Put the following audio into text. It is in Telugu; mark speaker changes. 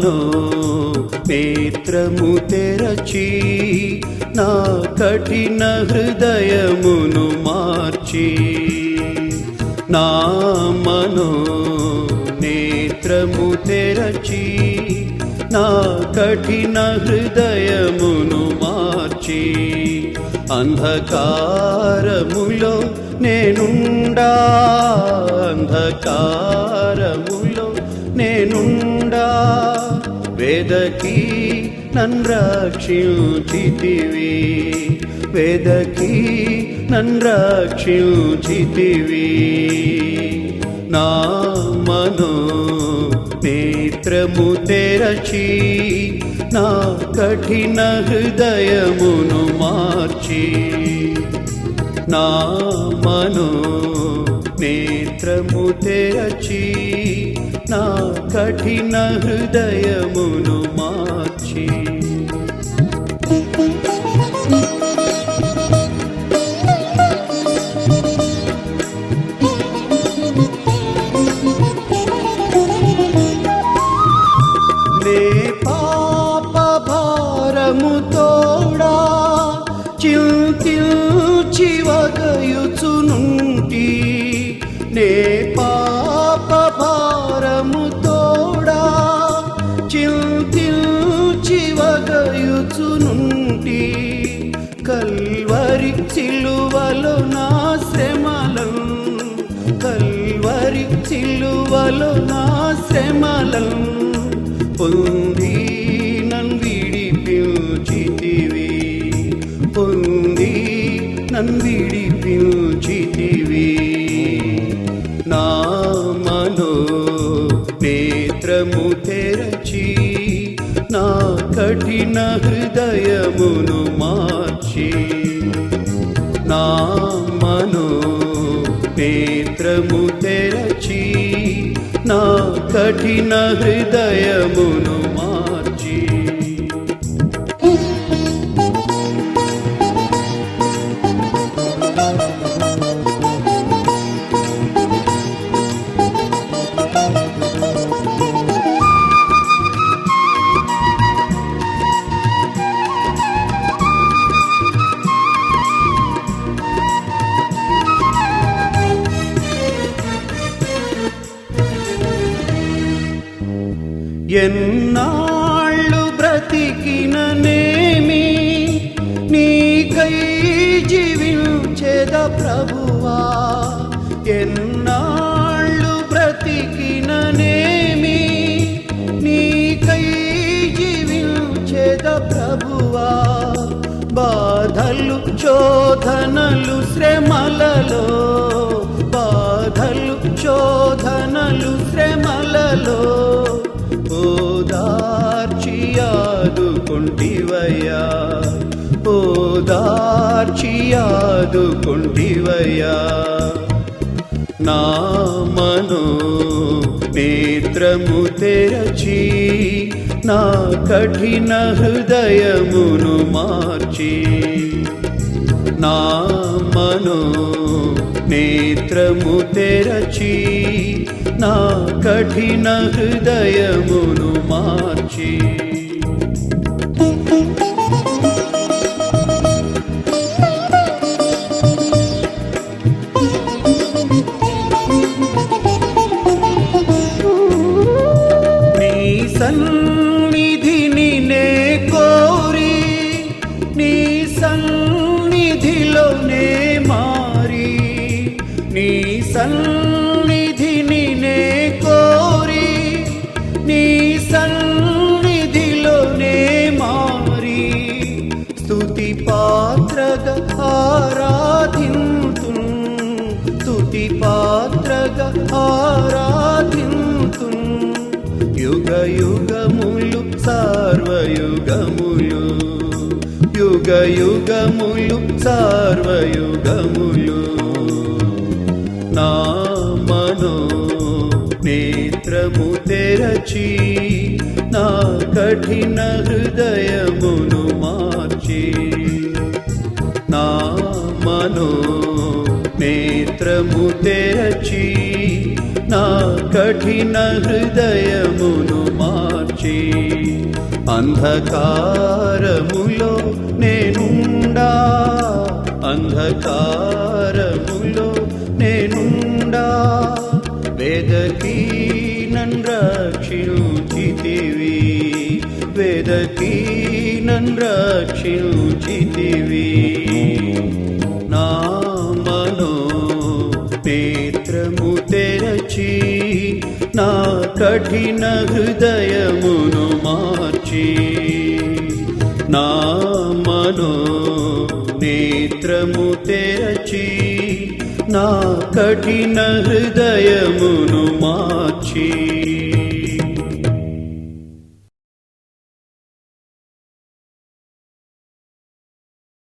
Speaker 1: నా మనో నేత్రము తెరచి నా కఠిన హృదయమును మార్చి నా మనో నేత్రము తెరచి నా కఠిన హృదయమును మార్చి అంధకారములో నేనుండా అంధకారములో నేనుండా. వేదకి నన్ను రక్షించితివి వేదకి నన్ను నా మనో నేత్రము తెరచి నా కఠిన హృదయమును మార్చి నా మనో నేత్రము తెరచి నా కఠిన హృదయమును మార్చి. నే పాప భారము తోడా చింతిల్చి వగయుచునుంటి. నే సిలువలో నా శ్రమలం? కల్వరి సిలువలో నా శ్రమలం? పొంది నన్ను విడిపించితివి. పొంది నన్ను విడిపించితివి. నా మనో నేత్రము తెరచి నా కఠిన హృదయమును మార్చి నామను నేత్రము తెరచి నా కఠిన హృదయమును ఎన్నాళ్ళు బ్రతికిన నేమి నీకై జీవించేద ప్రభువా? ఎన్నాళ్ళు బ్రతికిన నేమి నీకై జీవించేద ప్రభువా? బాధలు చోధనలు శ్రమలలో బాధలు చోధనలు శ్రమలలో ఆదుకుంటివయ్యా. ఓదార్చి ఆదుకుంటివయ్యా. నా మనో నేత్రము తెరచి నా కఠిన హృదయమును మార్చి నా మనో నేత్రము తెరచి నా కఠిన హృదయమును మార్చి ఆరాధింతు. యుగ యుగములు సార్వయుగములు. యుగ యుగములు సార్వయుగములు. నా మనో నేత్రము తెరచి నా కఠిన హృదయమును మార్చి. నా మనో నేత్రము తెరచి నా కఠిన హృదయమును మార్చి. అంధకారములో నేనుండా. అంధకారములో నేనుండా. వేదకి నన్రక్షిణుచితివి వేదకి నన్ తెరచి నా కఠిన హృదయమును మార్చి నా మనో నేత్రము తెరచి నా కఠిన హృదయమును మార్చి.